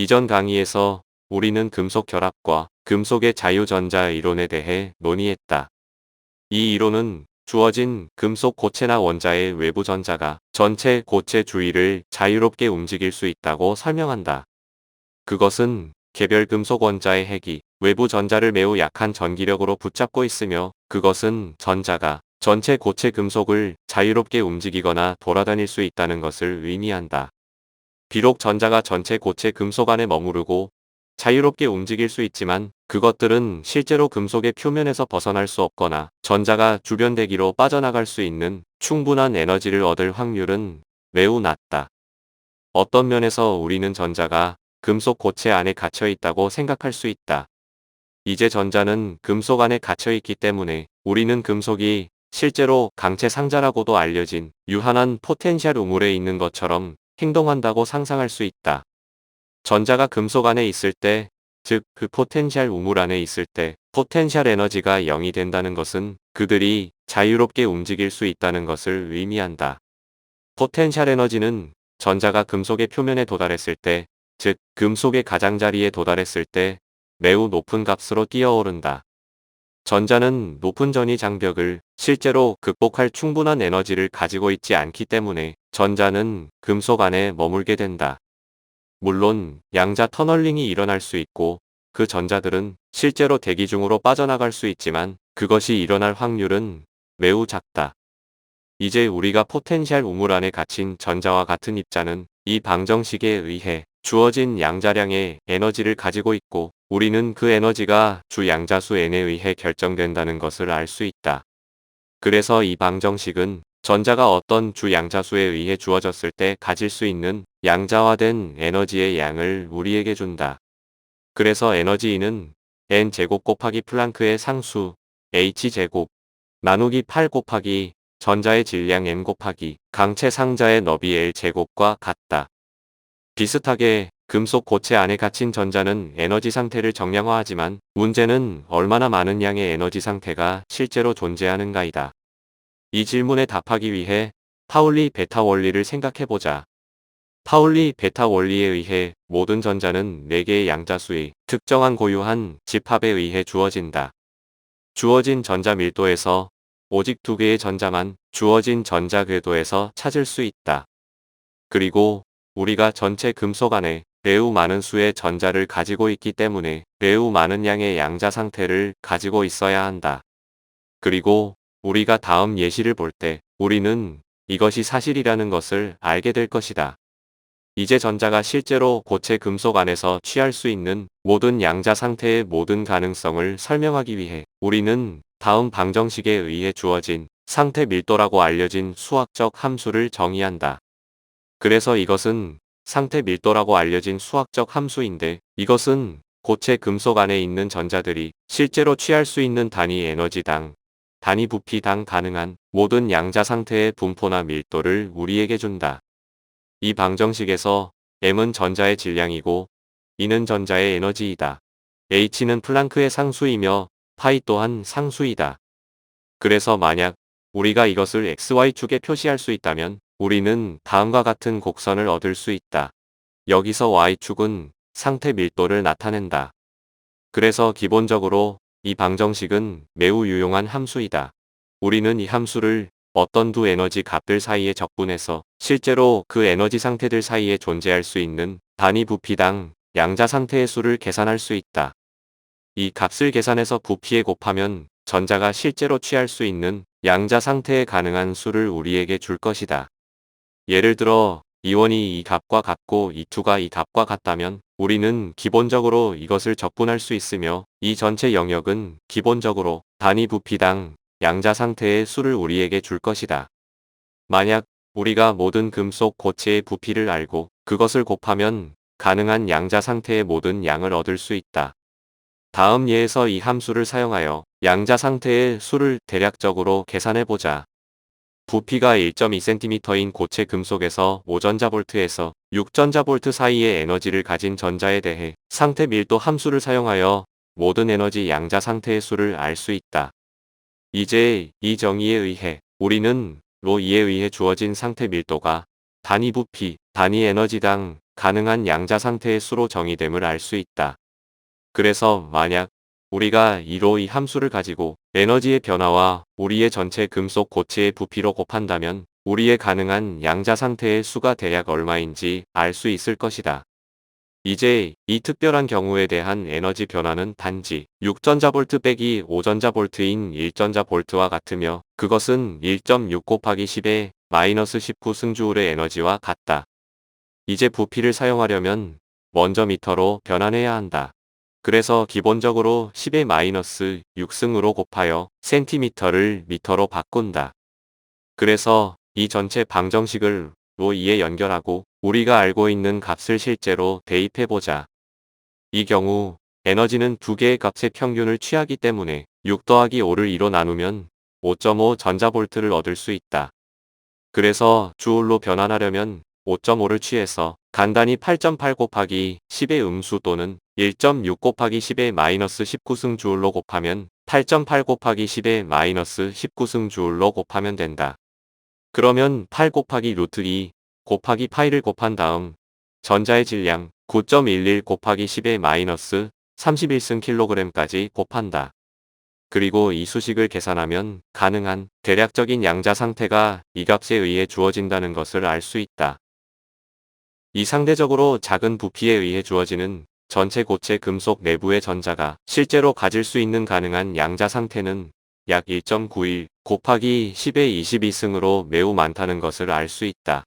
이전 강의에서 우리는 금속 결합과 금속의 자유전자 이론에 대해 논의했다. 이 이론은 주어진 금속 고체나 원자의 외부 전자가 전체 고체 주위를 자유롭게 움직일 수 있다고 설명한다. 그것은 개별 금속 원자의 핵이 외부 전자를 매우 약한 전기력으로 붙잡고 있으며 그것은 전자가 전체 고체 금속을 자유롭게 움직이거나 돌아다닐 수 있다는 것을 의미한다. 비록 전자가 전체 고체 금속 안에 머무르고 자유롭게 움직일 수 있지만 그것들은 실제로 금속의 표면에서 벗어날 수 없거나 전자가 주변 대기로 빠져나갈 수 있는 충분한 에너지를 얻을 확률은 매우 낮다. 어떤 면에서 우리는 전자가 금속 고체 안에 갇혀 있다고 생각할 수 있다. 이제 전자는 금속 안에 갇혀 있기 때문에 우리는 금속이 실제로 강체 상자라고도 알려진 유한한 포텐셜 우물에 있는 것처럼 행동한다고 상상할 수 있다. 전자가 금속 안에 있을 때, 즉 그 포텐셜 우물 안에 있을 때 포텐셜 에너지가 0이 된다는 것은 그들이 자유롭게 움직일 수 있다는 것을 의미한다. 포텐셜 에너지는 전자가 금속의 표면에 도달했을 때, 즉 금속의 가장자리에 도달했을 때 매우 높은 값으로 뛰어오른다. 전자는 높은 전위 장벽을 실제로 극복할 충분한 에너지를 가지고 있지 않기 때문에 전자는 금속 안에 머물게 된다. 물론 양자 터널링이 일어날 수 있고 그 전자들은 실제로 대기 중으로 빠져나갈 수 있지만 그것이 일어날 확률은 매우 작다. 이제 우리가 포텐셜 우물 안에 갇힌 전자와 같은 입자는 이 방정식에 의해 주어진 양자량의 에너지를 가지고 있고 우리는 그 에너지가 주 양자수 n에 의해 결정된다는 것을 알 수 있다. 그래서 이 방정식은 전자가 어떤 주 양자수에 의해 주어졌을 때 가질 수 있는 양자화된 에너지의 양을 우리에게 준다. 그래서 에너지 E는 n제곱 곱하기 플랑크의 상수 h제곱 나누기 8 곱하기 전자의 질량 m 곱하기 강체 상자의 너비 l제곱과 같다. 비슷하게 금속 고체 안에 갇힌 전자는 에너지 상태를 정량화하지만 문제는 얼마나 많은 양의 에너지 상태가 실제로 존재하는가이다. 이 질문에 답하기 위해 파울리 베타 원리를 생각해보자. 파울리 베타 원리에 의해 모든 전자는 4개의 양자수의 특정한 고유한 집합에 의해 주어진다. 주어진 전자 밀도에서 오직 2개의 전자만 주어진 전자 궤도에서 찾을 수 있다. 그리고 우리가 전체 금속 안에 매우 많은 수의 전자를 가지고 있기 때문에 매우 많은 양의 양자 상태를 가지고 있어야 한다. 그리고 우리가 다음 예시를 볼 때 우리는 이것이 사실이라는 것을 알게 될 것이다. 이제 전자가 실제로 고체 금속 안에서 취할 수 있는 모든 양자 상태의 모든 가능성을 설명하기 위해 우리는 다음 방정식에 의해 주어진 상태 밀도라고 알려진 수학적 함수를 정의한다. 그래서 이것은 상태 밀도라고 알려진 수학적 함수인데 이것은 고체 금속 안에 있는 전자들이 실제로 취할 수 있는 단위 에너지당, 단위 부피당 가능한 모든 양자 상태의 분포나 밀도를 우리에게 준다. 이 방정식에서 m은 전자의 질량이고 E는 전자의 에너지이다. h는 플랑크의 상수이며 파이 또한 상수이다. 그래서 만약 우리가 이것을 xy축에 표시할 수 있다면 우리는 다음과 같은 곡선을 얻을 수 있다. 여기서 y축은 상태 밀도를 나타낸다. 그래서 기본적으로 이 방정식은 매우 유용한 함수이다. 우리는 이 함수를 어떤 두 에너지 값들 사이에 적분해서 실제로 그 에너지 상태들 사이에 존재할 수 있는 단위 부피당 양자 상태의 수를 계산할 수 있다. 이 값을 계산해서 부피에 곱하면 전자가 실제로 취할 수 있는 양자 상태에 가능한 수를 우리에게 줄 것이다. 예를 들어 이원이 이 값과 같고 이2가 이 값과 같다면 우리는 기본적으로 이것을 적분할 수 있으며 이 전체 영역은 기본적으로 단위 부피당 양자 상태의 수를 우리에게 줄 것이다. 만약 우리가 모든 금속 고체의 부피를 알고 그것을 곱하면 가능한 양자 상태의 모든 양을 얻을 수 있다. 다음 예에서 이 함수를 사용하여 양자 상태의 수를 대략적으로 계산해보자. 부피가 1.2cm인 고체 금속에서 5전자볼트에서 6전자볼트 사이의 에너지를 가진 전자에 대해 상태 밀도 함수를 사용하여 모든 에너지 양자 상태의 수를 알 수 있다. 이제 이 정의에 의해 우리는 로 2에 의해 주어진 상태 밀도가 단위 부피, 단위 에너지당 가능한 양자 상태의 수로 정의됨을 알 수 있다. 그래서 만약 우리가 2로 이 함수를 가지고 에너지의 변화와 우리의 전체 금속 고체의 부피로 곱한다면 우리의 가능한 양자 상태의 수가 대략 얼마인지 알 수 있을 것이다. 이제 이 특별한 경우에 대한 에너지 변화는 단지 6전자볼트 빼기 5전자볼트인 1전자볼트와 같으며 그것은 1.6 곱하기 10의 마이너스 19 승주울의 에너지와 같다. 이제 부피를 사용하려면 먼저 미터로 변환해야 한다. 그래서 기본적으로 10의 마이너스 6승으로 곱하여 센티미터를 미터로 바꾼다. 그래서 이 전체 방정식을 로 2에 연결하고 우리가 알고 있는 값을 실제로 대입해보자. 이 경우 에너지는 두 개의 값의 평균을 취하기 때문에 6 더하기 5를 2로 나누면 5.5 전자볼트를 얻을 수 있다. 그래서 주울로 변환하려면 5.5를 취해서 간단히 8.8 곱하기 10의 음수 또는 1.6 곱하기 10의 마이너스 19승 주울로 곱하면 8.8 곱하기 10의 마이너스 19승 주울로 곱하면 된다. 그러면 8 곱하기 루트 2 곱하기 파이를 곱한 다음 전자의 질량 9.11 곱하기 10의 마이너스 31승 킬로그램까지 곱한다. 그리고 이 수식을 계산하면 가능한 대략적인 양자 상태가 이 값에 의해 주어진다는 것을 알 수 있다. 이 상대적으로 작은 부피에 의해 주어지는 전체 고체 금속 내부의 전자가 실제로 가질 수 있는 가능한 양자 상태는 약 1.91 곱하기 10의 22승으로 매우 많다는 것을 알 수 있다.